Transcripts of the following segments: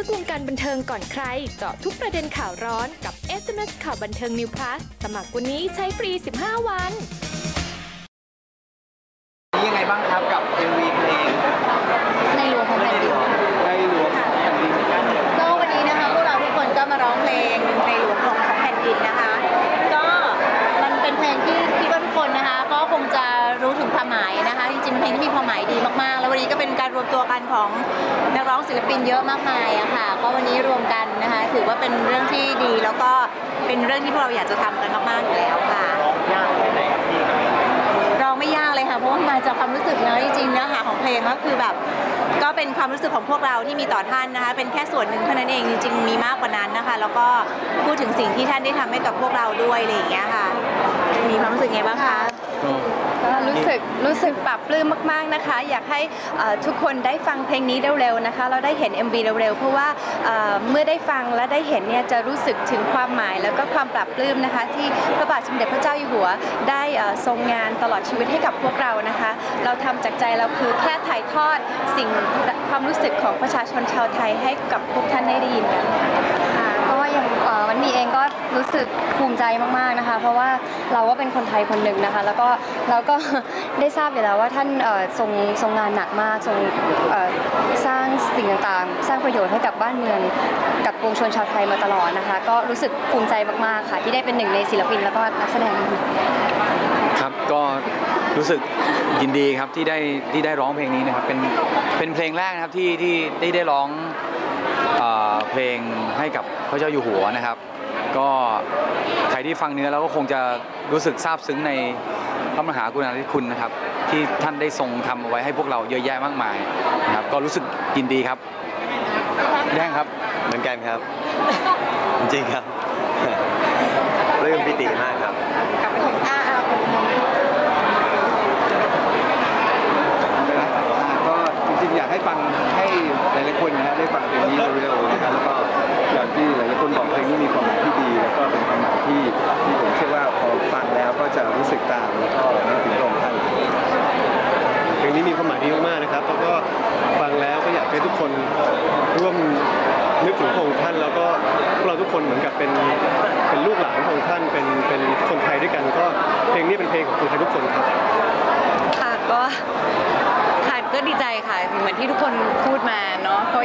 ลึกวงการบันเทิงก่อนใคร เจาะทุกประเด็นข่าวร้อนกับ SMS ข่าวบันเทิง New Plus สมัครวันนี้ใช้ฟรี 15 วัน นี่ยังไงบ้างครับกับ MV เพลงในหลวงของแผ่นดินในหลวงของแผ่นดินก็วันนี้นะคะพวกเราทุกคนก็มาร้องเพลงในหลวงของแผ่นดินนะคะ ก็มันเป็นเพลงที่คิดว่าทุกคนนะคะ ก็คงจะรู้ถึงความหมาย ริงๆเป็นเพลงที่มีความหมายดีมากๆ แล้ววันนี้ก็เป็นการรวมตัวกันของนักร้องศิลปินเยอะมากมายอะค่ะ ก็วันนี้รวมกันนะคะ ถือว่าเป็นเรื่องที่ดีแล้วก็เป็นเรื่องที่พวกเราอยากจะทำกันมากๆอยู่แล้วค่ะ ยากแค่ไหนครับพี่กับร้องไม่ยากเลยค่ะ เพราะว่ามันมาจากความรู้สึกนะจริงๆเนื้อหาของเพลงก็คือแบบ ก็เป็นความรู้สึกของพวกเราที่มีต่อท่านนะคะ เป็นแค่ส่วนหนึ่งเท่านั้นเองจริงๆมีมากกว่านั้นนะคะ แล้วก็พูดถึงสิ่งที่ท่านได้ทำให้กับพวกเราด้วยอะไรอย่างเงี้ยค่ะ มีความรู้สึกไงบ้างคะ ก็ รู้สึกรู้สึกปรับปลื้มมาก ๆนะคะ อยากให้เอ่อทุกคนได้ฟังเพลงนี้เร็วๆนะคะ เราได้เห็น MV เร็วๆ เพราะว่าเอ่อเมื่อได้ฟังและได้เห็นเนี่ยจะรู้สึกถึงความหมายแล้วก็ความปรับปลื้มนะคะ ที่พระบาทสมเด็จพระเจ้าอยู่หัวได้เอ่อทรงงานตลอดชีวิตให้กับพวกเรานะคะ เราทำจากใจเราคือแค่ถ่ายทอดสิ่งความรู้สึกของประชาชนชาวไทยให้กับพวกท่านได้ได้ยินกันค่ะก็อย่างเอ่อวันนี้เอง ก็รู้สึกภูมิใจมากๆนะคะ เพราะว่าเราก็เป็นคนไทยคนหนึ่งนะคะ แล้วก็เราก็ได้ทราบอยู่แล้วว่าท่านทรงทรงงานหนักมากทรงสร้างสิ่งต่างๆ สร้างประโยชน์ให้กับบ้านเมืองกับปวงชนชาวไทยมาตลอดนะคะ ก็รู้สึกภูมิใจมากๆค่ะที่ได้เป็นหนึ่งในศิลปินแล้วก็นักแสดงครับก็รู้สึกยินดีครับที่ได้ที่ได้ร้องเพลงนี้นะครับเป็นเป็นเพลงแรกนะครับที่ที่ได้ได้ร้องเพลงให้กับพระเจ้าอยู่หัวนะครับ ก็ใครที่ฟังเนื้อแล้วก็คงจะรู้สึกซาบซึ้งในพระมหากรุณาธิคุณนะครับ ที่ท่านได้ทรงทำเอาไว้ให้พวกเราเยอะแยะมากมายนะครับก็รู้สึกยินดีครับแดงครับ เหมือนกันครับ จริงๆครับ เริ่มปิติมากครับ กลับไปถึงอ่าอ่า ก็จริงๆอยากให้ฟังให้หลายๆคนนะฮะได้ฟังเพลงนี้เร็วๆนะครับแล้วก็อย่างที่หลายๆคนบอกเพลงนี้มีความหมายที่ดี แล้วก็เป็นความหมายที่ที่ผมเชื่อว่าพอฟังแล้วก็จะรู้สึกตามแล้วก็นึกถึงพระองค์ท่านเพลงนี้มีความหมายดีมากๆนะครับแล้วก็ฟังแล้วก็อยากให้ทุกคนร่วมนึกถึงพระองค์ท่าน แล้วก็พวกเราทุกคนเหมือนกับเป็นเป็นลูกหลานของพระองค์ท่านเป็นเป็นคนไทยด้วยกัน ก็เพลงนี้เป็นเพลงของคนไทยทุกคนครับ ดีใจค่ะเหมือนที่ทุกคนพูดมาเนาะเพราะ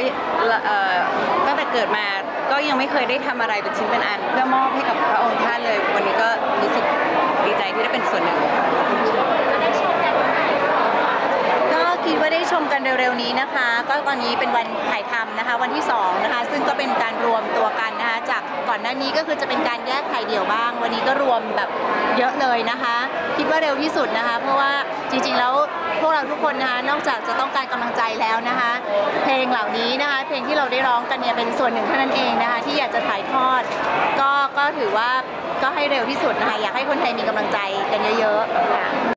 ตั้งแต่เกิดมาก็ยังไม่เคยได้ทำอะไรเป็นชิ้นเป็นอัน เพื่อมอบให้กับพระองค์ท่านเลย วันนี้ก็รู้สึกดีใจที่ได้เป็นส่วนหนึ่งก็คิดว่าได้ชมกันเร็วๆนี้นะคะ ก็ตอนนี้เป็นวันถ่ายทำนะคะ วันที่สองนะคะซึ่งก็เป็นการรวมตัวกันนะคะจากก่อนหน้านี้ก็คือจะเป็นการแยกถ่ายเดี่ยวบ้าง ก็รวมแบบเยอะเลยนะคะ คิดว่าเร็วที่สุดนะคะ เพราะว่าจริงๆแล้วพวกเราทุกคนนะคะนอกจากจะต้องการกำลังใจแล้วนะคะ เพลงเหล่านี้นะคะเพลงที่เราได้ร้องกันเนี่ยเป็นส่วนหนึ่งเท่านั้นเองนะคะ ที่อยากจะถ่ายทอด ก็ก็ถือว่าก็ให้เร็วที่สุดนะคะอยากให้คนไทยมีกำลังใจกันเยอะๆค่ะ